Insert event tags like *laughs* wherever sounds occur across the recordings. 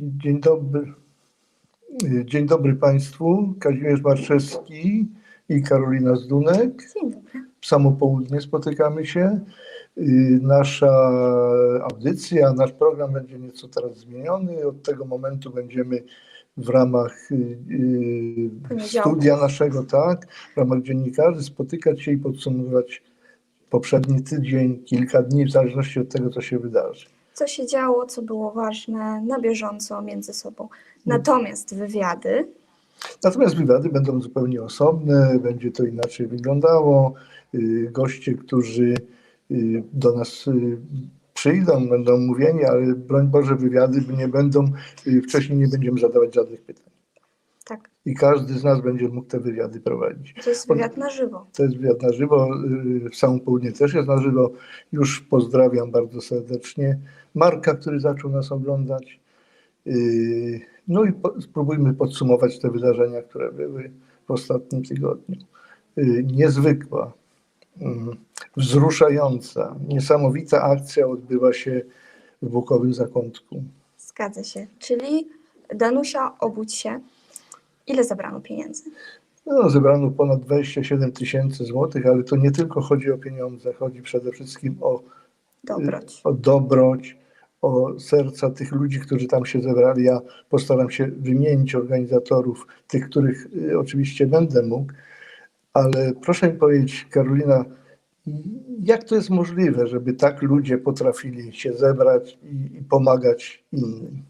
Dzień dobry. Dzień dobry Państwu. Kazimierz Marszewski i Karolina Zdunek. W samo południe spotykamy się. Y, Nasza audycja, nasz program będzie nieco teraz zmieniony. Od tego momentu będziemy w ramach y, y, studia naszego, tak, w ramach dziennikarzy spotykać się i podsumowywać poprzedni tydzień, kilka dni, w zależności od tego, co się wydarzy. Co się działo, co było ważne, na bieżąco między sobą. Natomiast wywiady, Natomiast wywiady będą zupełnie osobne, będzie to inaczej wyglądało. Y, Goście, którzy y, do nas y, przyjdą, będą mówieni, ale broń Boże, wywiady nie będą, wcześniej nie będziemy zadawać żadnych pytań. tak, I każdy z nas będzie mógł te wywiady prowadzić. to jest wywiad na żywo. To jest wywiad na żywo, w samym południe też jest na żywo. Już pozdrawiam bardzo serdecznie Marka, który zaczął nas oglądać. Y, No i po, spróbujmy podsumować te wydarzenia, które były w ostatnim tygodniu. Y, Niezwykła, mm, wzruszająca, niesamowita akcja odbyła się w Bukowym Zakątku. Zgadza się. Czyli Danusia, obudź się. Ile zabrano pieniędzy? No, zebrano ponad 27 tysięcy złotych, ale to nie tylko chodzi o pieniądze, chodzi przede wszystkim o Dobroć. o dobroć, o serca tych ludzi, którzy tam się zebrali. Ja postaram się wymienić organizatorów, tych, których y, oczywiście będę mógł, ale proszę mi powiedzieć, Karolina, jak to jest możliwe, żeby tak ludzie potrafili się zebrać i, i pomagać innym?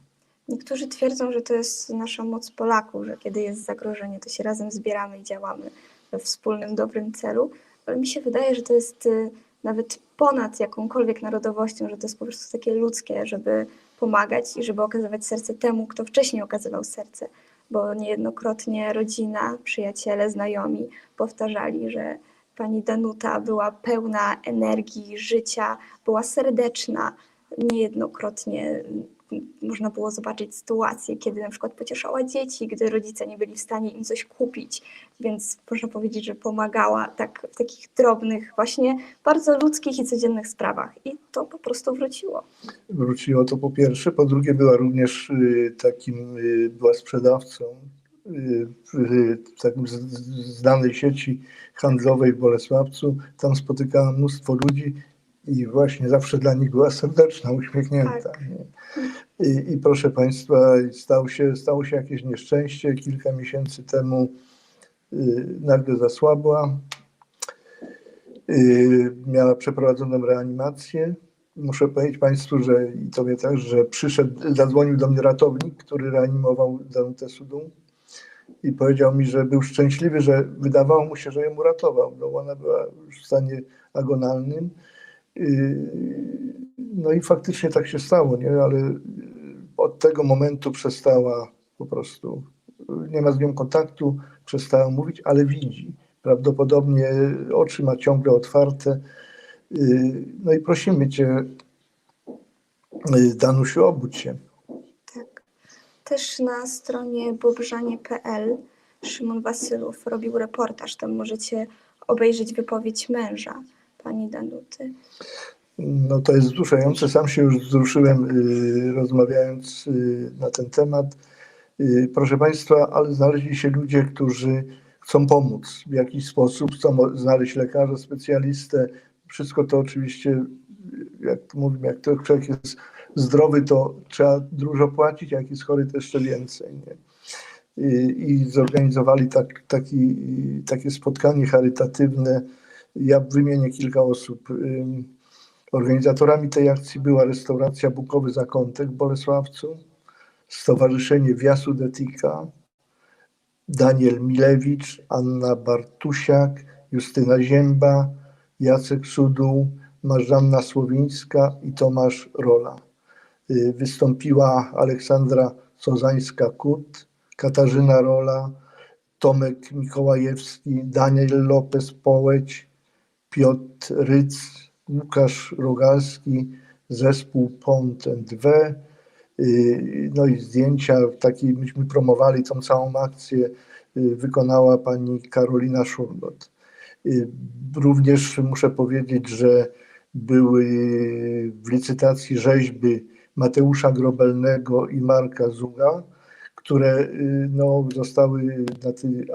Niektórzy twierdzą, że to jest nasza moc Polaków, że kiedy jest zagrożenie, to się razem zbieramy i działamy we wspólnym, dobrym celu. Ale mi się wydaje, że to jest y, nawet ponad jakąkolwiek narodowością, że to jest po prostu takie ludzkie, żeby pomagać i żeby okazywać serce temu, kto wcześniej okazywał serce. Bo niejednokrotnie rodzina, przyjaciele, znajomi powtarzali, że pani Danuta była pełna energii, życia, była serdeczna. Niejednokrotnie można było zobaczyć sytuacje, kiedy na przykład pocieszała dzieci, gdy rodzice nie byli w stanie im coś kupić, więc można powiedzieć, że pomagała tak w takich drobnych, właśnie bardzo ludzkich i codziennych sprawach. I to po prostu wróciło. Wróciło to po pierwsze, po drugie była również y, takim, y, była sprzedawcą y, w takim znanej sieci handlowej w Bolesławcu. Tam spotykała mnóstwo ludzi i właśnie zawsze dla nich była serdeczna, uśmiechnięta. Tak. I, I proszę Państwa, stało się, stało się jakieś nieszczęście. Kilka miesięcy temu y, nagle zasłabła. Y, miała przeprowadzoną reanimację. Muszę powiedzieć Państwu, że i Tobie też, że przyszedł, zadzwonił do mnie ratownik, który reanimował Danutę Sudą i powiedział mi, że był szczęśliwy, że wydawało mu się, że ją uratował, bo ona była już w stanie agonalnym. Yy, No i faktycznie tak się stało, nie? ale yy, od tego momentu przestała po prostu, nie ma z nią kontaktu, przestała mówić, ale widzi. Prawdopodobnie oczy ma ciągle otwarte. Yy, No i prosimy Cię, yy, Danusiu, obudź się. Tak. Też na stronie bobrzanie.pl Szymon Wasylów robił reportaż. Tam możecie obejrzeć wypowiedź męża pani Danuty. No to jest wzruszające. Sam się już wzruszyłem y, rozmawiając y, na ten temat. Y, proszę Państwa, ale znaleźli się ludzie, którzy chcą pomóc w jakiś sposób, chcą znaleźć lekarza, specjalistę. Wszystko to oczywiście, jak mówimy, jak to człowiek jest zdrowy, to trzeba dużo płacić, jak jest chory, to jeszcze więcej. Nie? I, i zorganizowali tak, taki, takie spotkanie charytatywne. Ja wymienię kilka osób. Organizatorami tej akcji była restauracja Bukowy Zakątek w Bolesławcu, Stowarzyszenie Wiasu Detika, Daniel Milewicz, Anna Bartusiak, Justyna Zięba, Jacek Suduł, Marzanna Słowińska i Tomasz Rola. Y, Wystąpiła Aleksandra Sozańska-Kut, Katarzyna Rola, Tomek Mikołajewski, Daniel Lopez Połeć, Piotr Ryc, Łukasz Rogalski, zespół Pont and y, no i zdjęcia, taki myśmy promowali tą całą akcję, y, wykonała pani Karolina Szurgot. Y, Również muszę powiedzieć, że były w licytacji rzeźby Mateusza Grobelnego i Marka Zuga, które no, zostały na tej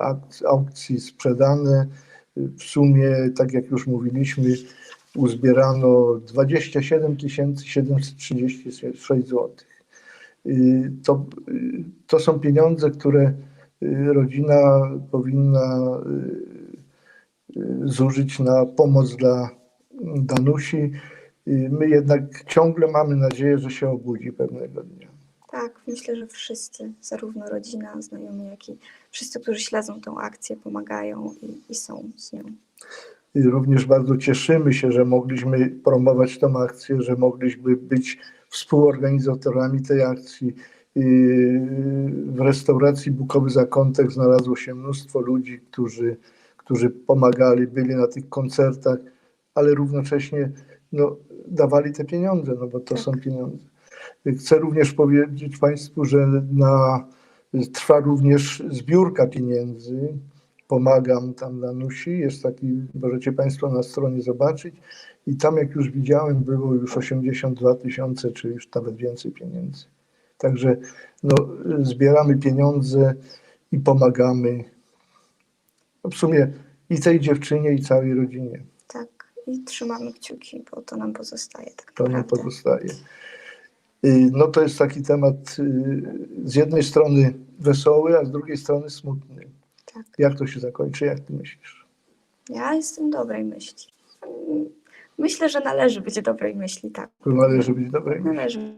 aukcji sprzedane. W sumie, tak jak już mówiliśmy, uzbierano 27 736 zł. To, y, to są pieniądze, które y, rodzina powinna y, zużyć na pomoc dla Danusi. My jednak ciągle mamy nadzieję, że się obudzi pewnego dnia. Tak, myślę, że wszyscy, zarówno rodzina, znajomi, jak i wszyscy, którzy śledzą tę akcję, pomagają i, i są z nią. I Również bardzo cieszymy się, że mogliśmy promować tę akcję, że mogliśmy być współorganizatorami tej akcji. W restauracji Bukowy Zakątek znalazło się mnóstwo ludzi, którzy, którzy pomagali, byli na tych koncertach, ale równocześnie no, dawali te pieniądze, no bo to Tak. są pieniądze. Chcę również powiedzieć Państwu, że na, trwa również zbiórka pieniędzy. Pomagam tam Danusi, jest taki, możecie Państwo na stronie zobaczyć. I tam, jak już widziałem, było już 82 tysiące, czy już nawet więcej pieniędzy. Także no, zbieramy pieniądze i pomagamy. No, w sumie i tej dziewczynie, i całej rodzinie. Tak, i trzymamy kciuki, bo to nam pozostaje tak To nam pozostaje. Y, No to jest taki temat y, z jednej strony wesoły, a z drugiej strony smutny. Tak. Jak to się zakończy, jak ty myślisz? Ja jestem dobrej myśli. Myślę, że należy być dobrej myśli, tak. Należy być dobrej. Należy.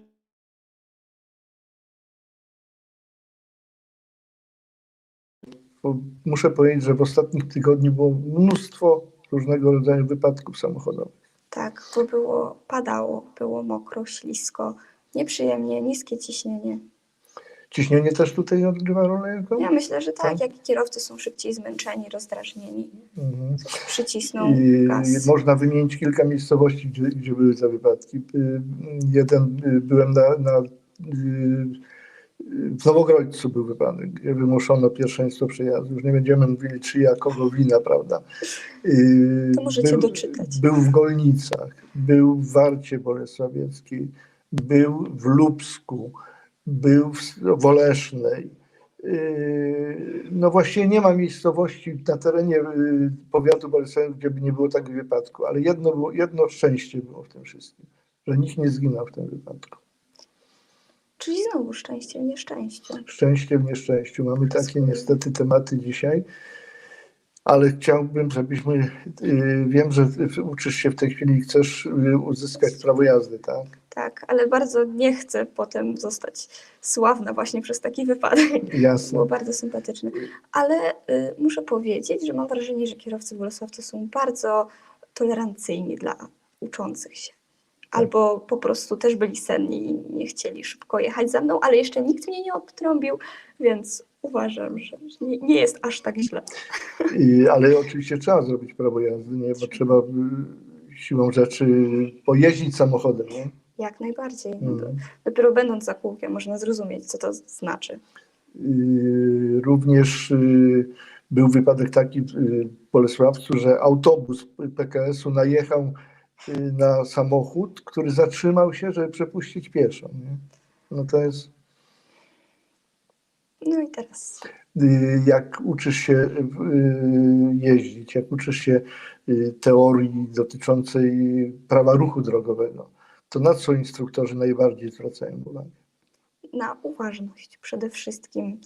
Bo muszę powiedzieć, że w ostatnich tygodniach było mnóstwo różnego rodzaju wypadków samochodowych. Tak, bo było, padało, było mokro, ślisko, nieprzyjemnie, niskie ciśnienie. Ciśnienie też tutaj odgrywa rolę jaką? Ja myślę, że tak, Tak. jak i kierowcy są szybciej zmęczeni, rozdrażnieni, Mhm. przycisną I gaz. można wymienić kilka miejscowości, gdzie, gdzie były te wypadki. Y, Jeden y, byłem na, na y, w Nowogrodzcu był wypadek, gdzie wymuszono pierwszeństwo przejazdu. Już nie będziemy mówili, czyja kogo wina, prawda? To możecie doczytać. Był w Golnicach, był w Warcie Bolesławieckiej, był w Lubsku, był w Wolesznej. Yy, No właściwie nie ma miejscowości na terenie yy, powiatu bolesławskiego, gdzie by nie było takiego wypadku, ale jedno, było, jedno szczęście było w tym wszystkim, że nikt nie zginął w tym wypadku. Czyli znowu szczęście w nieszczęściu. Szczęście w nieszczęściu. Mamy takie niestety tematy dzisiaj, ale chciałbym, żebyśmy, yy, wiem, że uczysz się w tej chwili i chcesz yy, uzyskać prawo jazdy, tak? Tak, ale bardzo nie chcę potem zostać sławna właśnie przez taki wypadek. Jasne. Było bardzo sympatyczne. Ale y, muszę powiedzieć, że mam wrażenie, że kierowcy Bolesławcy są bardzo tolerancyjni dla uczących się. Albo po prostu też byli senni i nie chcieli szybko jechać za mną, ale jeszcze nikt mnie nie obtrąbił, więc uważam, że nie, nie jest aż tak źle. I, ale oczywiście trzeba zrobić prawo jazdy, nie? bo trzeba y, siłą rzeczy pojeździć samochodem. Nie? Jak najbardziej. No, Mm. dopiero będąc za kółkiem można zrozumieć, co to znaczy. Również y, był wypadek taki w Bolesławcu, że autobus PKS-u najechał y, na samochód, który zatrzymał się, żeby przepuścić pieszą. Nie? No to jest, No i teraz y, jak uczysz się y, jeździć, jak uczysz się y, teorii dotyczącej prawa ruchu drogowego, to na co instruktorzy najbardziej zwracają uwagę? na uważność przede wszystkim,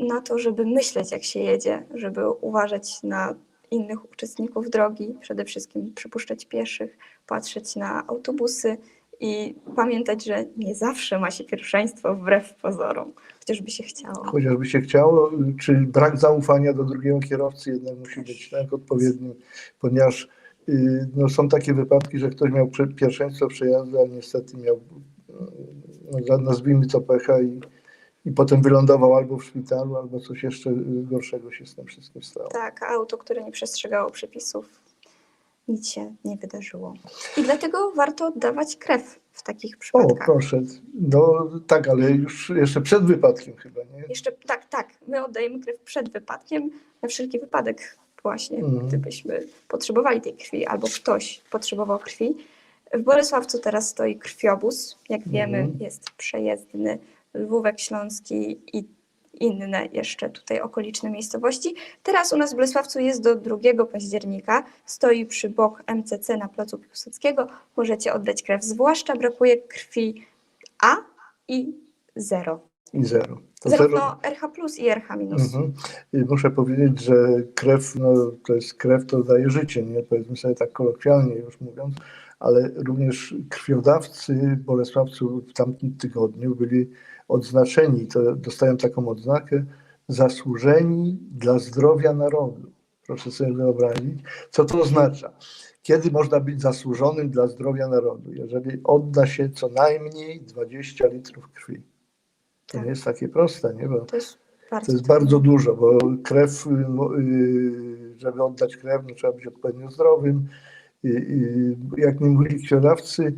na to, żeby myśleć, jak się jedzie, żeby uważać na innych uczestników drogi, przede wszystkim przypuszczać pieszych, patrzeć na autobusy i pamiętać, że nie zawsze ma się pierwszeństwo wbrew pozorom, chociażby się chciało. Chociażby się chciało, czy brak zaufania do drugiego kierowcy jednak musi być tak odpowiednim, ponieważ y, no, są takie wypadki, że ktoś miał pierwszeństwo przejazdu, ale niestety miał, no, nazwijmy to pecha i, i potem wylądował albo w szpitalu, albo coś jeszcze y, gorszego się z tym wszystkim stało. Tak, auto, które nie przestrzegało przepisów, nic się nie wydarzyło. I dlatego warto oddawać krew w takich O, przypadkach. proszę. No tak, ale już jeszcze przed wypadkiem chyba, nie? Jeszcze tak, tak. My oddajemy krew przed wypadkiem, na wszelki wypadek właśnie, Mhm. gdybyśmy potrzebowali tej krwi albo ktoś potrzebował krwi. W Bolesławcu teraz stoi krwiobóz. Jak wiemy, Mhm. jest przejezdny Lwówek Śląski i inne jeszcze tutaj okoliczne miejscowości. Teraz u nas w Bolesławcu jest do 2 października. Stoi przy bok MCC na placu Piłsudskiego. Możecie oddać krew. Zwłaszcza brakuje krwi A i 0. I zero. To Zarówno RH plus i RH minus. Mhm. I muszę powiedzieć, że krew, no, to jest krew, to daje życie, nie? Powiedzmy sobie tak kolokwialnie już mówiąc, ale również krwiodawcy w Bolesławcu w tamtym tygodniu byli odznaczeni, to dostają taką odznakę zasłużeni dla zdrowia narodu. Proszę sobie wyobrazić, co to oznacza. Kiedy można być zasłużonym dla zdrowia narodu? Jeżeli odda się co najmniej 20 litrów krwi. To Tak. nie jest takie proste, nie? Bo To jest bardzo to jest bardzo dużo, bo krew, y, y, żeby oddać krew, no trzeba być odpowiednio zdrowym. I- i Jak mi mówili krwiodawcy,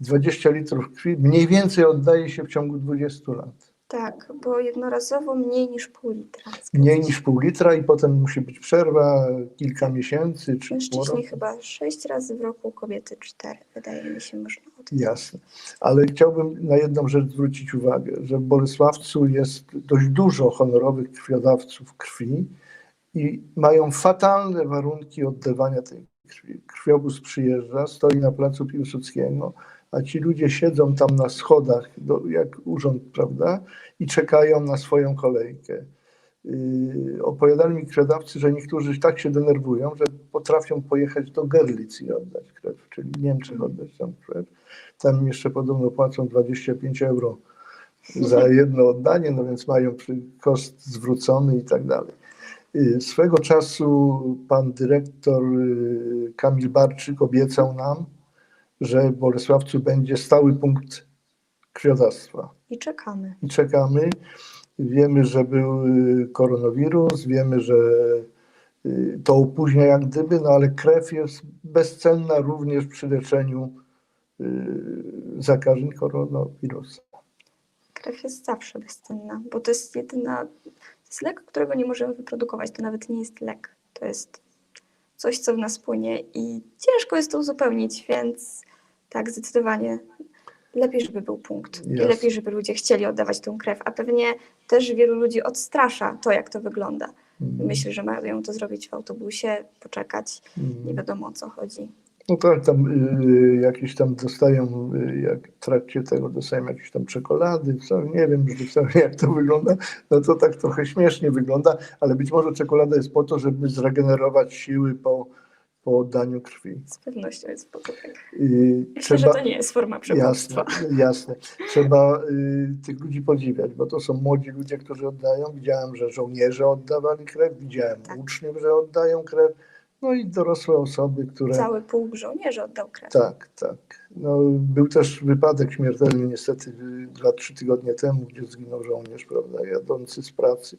20 litrów krwi mniej więcej oddaje się w ciągu 20 lat. Tak, bo jednorazowo mniej niż pół litra. Mniej niż pół litra i potem musi być przerwa kilka miesięcy czy Mężczyźni chyba sześć razy w roku, kobiety cztery. Wydaje mi się, można odbyć. Jasne. Ale chciałbym na jedną rzecz zwrócić uwagę, że w Bolesławcu jest dość dużo honorowych krwiodawców krwi i mają fatalne warunki oddawania tej krwi. Krwiobóz przyjeżdża, stoi na placu Piłsudskiego, a ci ludzie siedzą tam na schodach, do, jak urząd, prawda, i czekają na swoją kolejkę. Yy, opowiadali mi krwiodawcy, że niektórzy tak się denerwują, że potrafią pojechać do Gerlitz i oddać krew, czyli w Niemczech oddać tam krew. Tam jeszcze podobno płacą 25 euro za *laughs* jedno oddanie, no więc mają koszt zwrócony i tak dalej. Y, Swego czasu pan dyrektor y, Kamil Barczyk obiecał nam, że w Bolesławcu będzie stały punkt krwiodawstwa. I czekamy. I czekamy. Wiemy, że był y, koronawirus, wiemy, że y, to opóźnia jak gdyby, no ale krew jest bezcenna również przy leczeniu y, zakażeń koronawirusa. Krew jest zawsze bezcenna, bo to jest jedyna, to jest lek, którego nie możemy wyprodukować. To nawet nie jest lek. To jest coś, co w nas płynie i ciężko jest to uzupełnić, więc tak, zdecydowanie lepiej, żeby był punkt. I Jasne. lepiej, żeby ludzie chcieli oddawać tą krew, a pewnie też wielu ludzi odstrasza to, jak to wygląda. Myślę, że mają to zrobić w autobusie, poczekać, nie wiadomo o co chodzi. No tak, tam y, jakieś tam dostają, y, jak w trakcie tego dostają jakieś tam czekolady, co, nie wiem wcale *laughs* jak to wygląda, no to tak trochę śmiesznie wygląda, ale być może czekolada jest po to, żeby zregenerować siły po, po oddaniu krwi. Z pewnością jest po to tak. Y, Myślę, że to nie jest forma przekupstwa. Jasne, jasne. Trzeba y, tych ludzi podziwiać, bo to są młodzi ludzie, którzy oddają. Widziałem, że żołnierze oddawali krew, widziałem Tak. uczniów, że oddają krew, no i dorosłe osoby, które... Cały pułk żołnierzy oddał krew. Tak, tak. No, był też wypadek śmiertelny niestety y, dwa, trzy tygodnie temu, gdzie zginął żołnierz, prawda, jadący z pracy.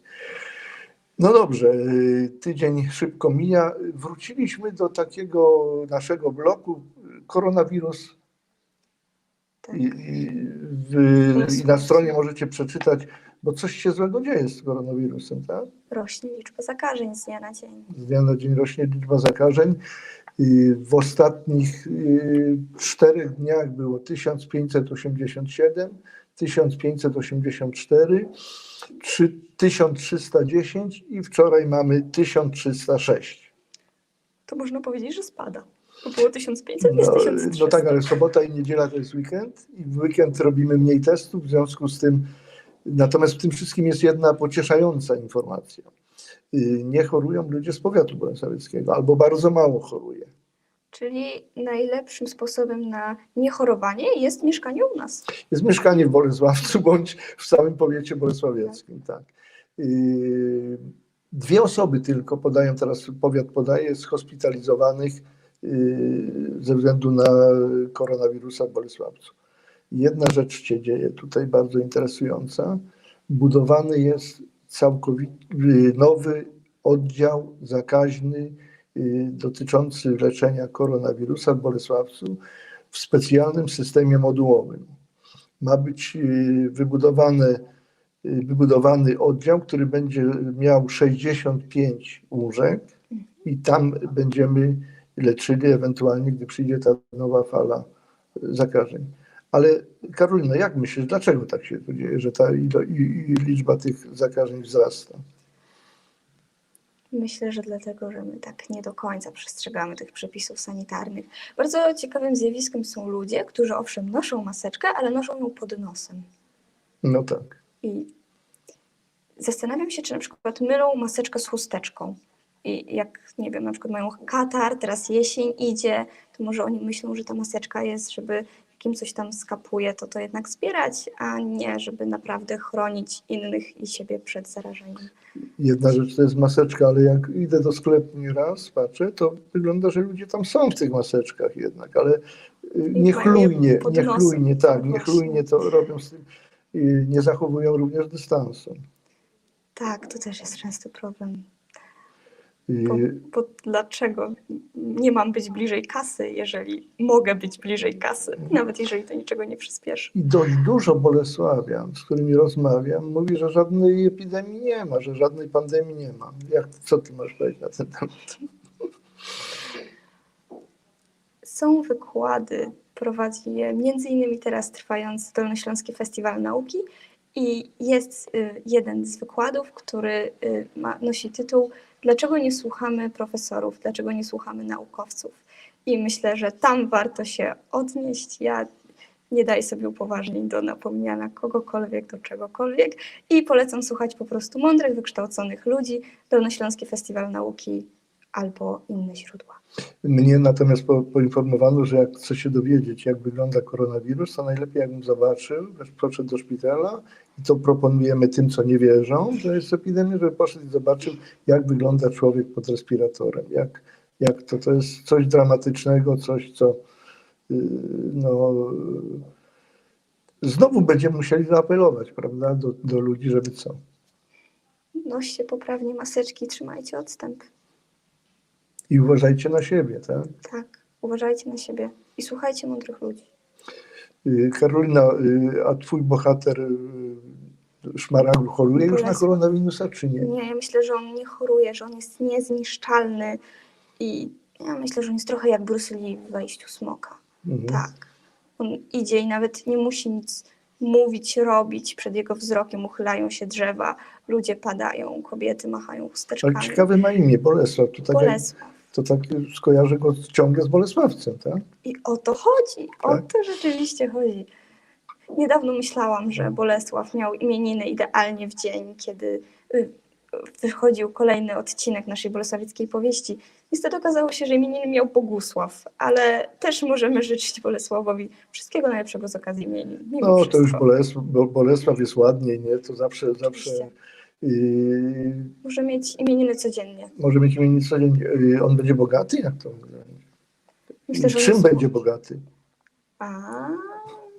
No dobrze, y, tydzień szybko mija. Wróciliśmy do takiego naszego bloku, koronawirus. Tak. I, i, w, I na stronie możecie przeczytać, bo coś się złego dzieje z koronawirusem, tak? Rośnie liczba zakażeń z dnia na dzień. Z dnia na dzień rośnie liczba zakażeń. W ostatnich y, czterech dniach było 1587, 1584, trzy- 1310 i wczoraj mamy 1306. To można powiedzieć, że spada. Bo było 1500, jest No, 1300. no tak, ale sobota i niedziela to jest weekend i w weekend robimy mniej testów, w związku z tym, natomiast w tym wszystkim jest jedna pocieszająca informacja. Y, Nie chorują ludzie z powiatu bolesławieckiego, albo bardzo mało choruje. Czyli najlepszym sposobem na niechorowanie jest mieszkanie u nas. Jest mieszkanie w Bolesławcu *laughs* bądź w samym powiecie bolesławieckim, tak. Y, Dwie osoby tylko podają, teraz powiat podaje, zhospitalizowanych y, ze względu na koronawirusa w Bolesławcu. Jedna rzecz się dzieje tutaj bardzo interesująca. Budowany jest całkowicie nowy oddział zakaźny y, dotyczący leczenia koronawirusa w Bolesławcu w specjalnym systemie modułowym. Ma być y, wybudowane, y, wybudowany oddział, który będzie miał 65 łóżek i tam będziemy leczyli ewentualnie, gdy przyjdzie ta nowa fala zakażeń. Ale Karolina, jak myślisz, dlaczego tak się to dzieje, że ta ilo, i, i liczba tych zakażeń wzrasta? Myślę, że dlatego, że my tak nie do końca przestrzegamy tych przepisów sanitarnych. Bardzo ciekawym zjawiskiem są ludzie, którzy owszem noszą maseczkę, ale noszą ją pod nosem. No tak. I zastanawiam się, czy na przykład mylą maseczkę z chusteczką. I jak, nie wiem, na przykład mają katar, teraz jesień idzie, to może oni myślą, że ta maseczka jest, żeby jak im coś tam skapuje, to to jednak zbierać, a nie, żeby naprawdę chronić innych i siebie przed zarażeniem. Jedna rzecz to jest maseczka, ale jak idę do sklepu nieraz, patrzę, to wygląda, że ludzie tam są w tych maseczkach jednak, ale y, niechlujnie, niechlujnie, tak, niechlujnie to robią z tym, nie zachowują również dystansu. Tak, to też jest częsty problem. Bo, bo dlaczego nie mam być bliżej kasy, jeżeli mogę być bliżej kasy, nawet jeżeli to niczego nie przyspieszy? I dość dużo Bolesławian, z którymi rozmawiam, mówi, że żadnej epidemii nie ma, że żadnej pandemii nie ma. Jak, co ty masz powiedzieć na ten temat? Są wykłady, prowadzi je między innymi teraz trwający Dolnośląski Festiwal Nauki i jest y, jeden z wykładów, który y, ma, nosi tytuł Dlaczego nie słuchamy profesorów, dlaczego nie słuchamy naukowców? I myślę, że tam warto się odnieść. Ja nie daję sobie upoważnień do napomniania kogokolwiek, do czegokolwiek i polecam słuchać po prostu mądrych, wykształconych ludzi, Dolnośląski Festiwal Nauki albo inne źródła. Mnie natomiast po, poinformowano, że jak chce się dowiedzieć, jak wygląda koronawirus, to najlepiej jakbym zobaczył, poszedł do szpitala i to proponujemy tym, co nie wierzą, że jest epidemia, żeby poszedł i zobaczył, jak wygląda człowiek pod respiratorem. Jak, jak to, to jest coś dramatycznego, coś, co yy, no, znowu będziemy musieli zaapelować, prawda, do, do ludzi, żeby co? Noście poprawnie maseczki, trzymajcie odstęp. I uważajcie na siebie, tak? Tak, uważajcie na siebie i słuchajcie mądrych ludzi. Y, Karolina, y, a twój bohater y, Szmaragdu choruje już na koronawirusa, czy nie? Nie, ja myślę, że on nie choruje, że on jest niezniszczalny i ja myślę, że on jest trochę jak Bruce Lee w wejściu smoka. Mhm. Tak. On idzie i nawet nie musi nic mówić, robić. Przed jego wzrokiem uchylają się drzewa, ludzie padają, kobiety machają Ale chusteczkami. ciekawe ma imię, Bolesław. To tak, Bolesław. To tak skojarzę go ciągle z Bolesławcem, tak? I o to chodzi, o Tak. to rzeczywiście chodzi. Niedawno myślałam, że Bolesław miał imieniny idealnie w dzień, kiedy y, wychodził kolejny odcinek naszej bolesławieckiej powieści. Niestety okazało się, że imieniny miał Bogusław, ale też możemy życzyć Bolesławowi wszystkiego najlepszego z okazji imienin. No to już wszystko. Bolesław, Bo- Bolesław jest ładniej, nie? To zawsze, zawsze Może mieć imieniny codziennie. może mieć imię codziennie. Y, on będzie bogaty? Jak to? Myślę, Czym będzie bogaty? A,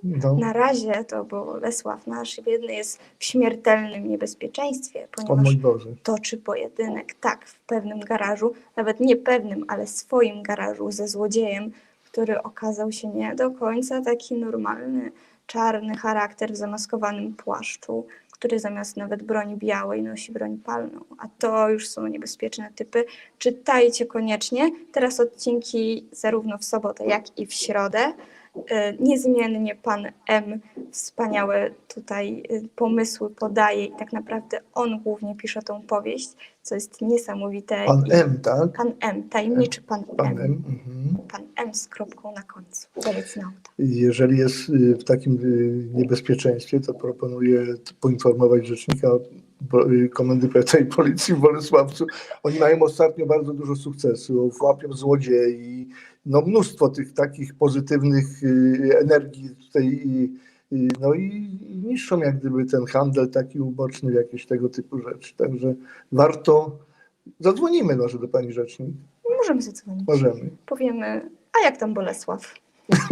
No, na razie to Bolesław nasz biedny jest w śmiertelnym niebezpieczeństwie, ponieważ toczy pojedynek, tak, w pewnym garażu, nawet nie pewnym, ale swoim garażu ze złodziejem, który okazał się nie do końca taki normalny, czarny charakter w zamaskowanym płaszczu, który zamiast nawet broni białej nosi broń palną. A to już są niebezpieczne typy. Czytajcie koniecznie. Teraz odcinki zarówno w sobotę, jak i w środę. Y, Niezmiennie pan M wspaniałe tutaj y, pomysły podaje i tak naprawdę on głównie pisze tą powieść, co jest niesamowite. Pan I M, tak? Pan M, tajemniczy pan, Pan M. M. Mhm. Pan M z kropką na końcu. Jeżeli jest y, w takim niebezpieczeństwie, to proponuję poinformować rzecznika Komendy Powiatowej Policji w Bolesławcu. Oni mają ostatnio bardzo dużo sukcesów, łapią złodziei, no mnóstwo tych takich pozytywnych y, energii tutaj i, i, no i niszczą jak gdyby ten handel taki uboczny, jakieś tego typu rzeczy. Także warto, zadzwonimy może do pani rzecznik, Możemy zadzwonić. możemy. Powiemy, a jak tam Bolesław? *laughs*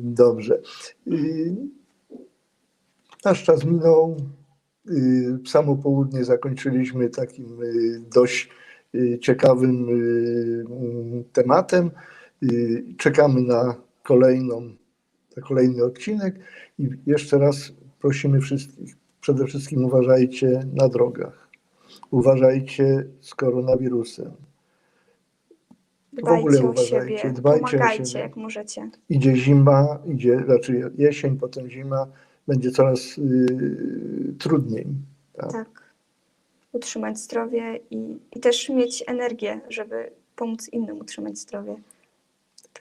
Dobrze. Nasz czas minął. Yy, Samo południe zakończyliśmy takim yy, dość yy, ciekawym yy, mm, tematem. Czekamy na kolejną, na kolejny odcinek i jeszcze raz prosimy wszystkich, przede wszystkim uważajcie na drogach. Uważajcie z koronawirusem. Dbajcie ogóle o uważajcie, siebie, dbajcie o pomagajcie siebie. jak możecie. Idzie zima, idzie raczej jesień, potem zima, będzie coraz y, trudniej. Tak. Tak. Utrzymać zdrowie i, i też mieć energię, żeby pomóc innym utrzymać zdrowie.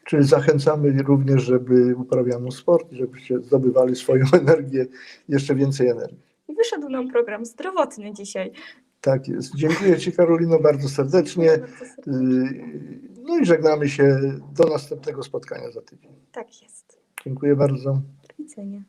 Czyli zachęcamy również, żeby uprawiano sport, żebyście zdobywali swoją *laughs* energię, jeszcze więcej energii. I wyszedł nam program zdrowotny dzisiaj. Tak jest. Dziękuję Ci Karolino bardzo serdecznie. Bardzo serdecznie. Y, No i żegnamy się do następnego spotkania za tydzień. Tak jest. Dziękuję bardzo. Do widzenia.